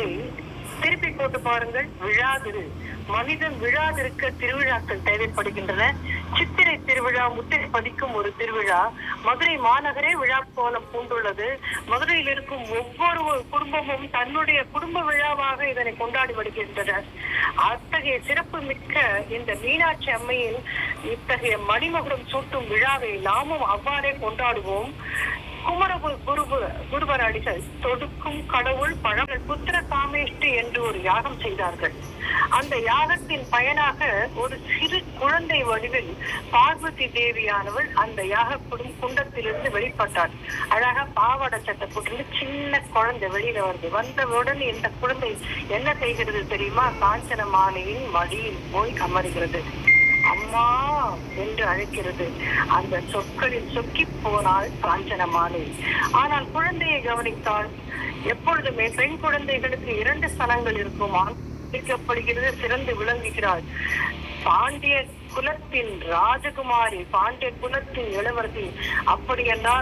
அதை திருப்பி போட்டு பாருங்கள். விழாதிரு மனிதன் விழாதிருக்க திருவிழாக்கள் தேவைப்படுகின்றன. சித்திரை திருவிழா முத்திரை பதிக்கும் ஒரு திருவிழா. மதுரை மாநகரே விழா கோலம் பூண்டுள்ளது. மதுரையில் இருக்கும் ஒவ்வொரு குடும்பமும் தன்னுடைய குடும்ப விழாவாக இதனை கொண்டாடி வருகின்றனர். அத்தகைய சிறப்பு மிக்க இந்த மீனாட்சி அம்மையில் இத்தகைய மணிமகுடம் சூட்டும் விழாவை நாமும் அவ்வாறே கொண்டாடுவோம். குமரபு குருபு குருவராளிகள் அடிகள் தொடுக்கும் கடவுள் பழங்கள் புத்திர காமேஷ்டி என்று ஒரு யாகம் செய்தார்கள். அந்த யாகத்தின் பயனாக ஒரு சிறு குழந்தை வடிவில் பார்வதி தேவியானவள் அந்த யாக குண்டத்திலிருந்து வெளிப்பட்டாள். அழகா பாவாடை சட்டை போட்டு சின்ன குழந்தை வெளியில வருது. வந்தவுடன் இந்த குழந்தை என்ன செய்கிறது தெரியுமா? காஞ்சன மாலையின் மடியில் போய் அமருகிறது. அம்மா என்று அழைக்கிறது. அந்த சொற்களில் சொக்கி போனாள் காஞ்சன மாலை ஆனால் குழந்தையை கவனித்தால் எப்பொழுதுமே பெண் குழந்தைகளுக்கு இரண்டு ஸ்தலங்கள் இருக்கும். ஆண்டிக்கப்படுகிறது சிறந்து விளங்குகிறாள். பாண்டிய குலத்தின் ராஜகுமாரி பாண்டிய குலத்தின் இளவரசி அப்படியெல்லாம்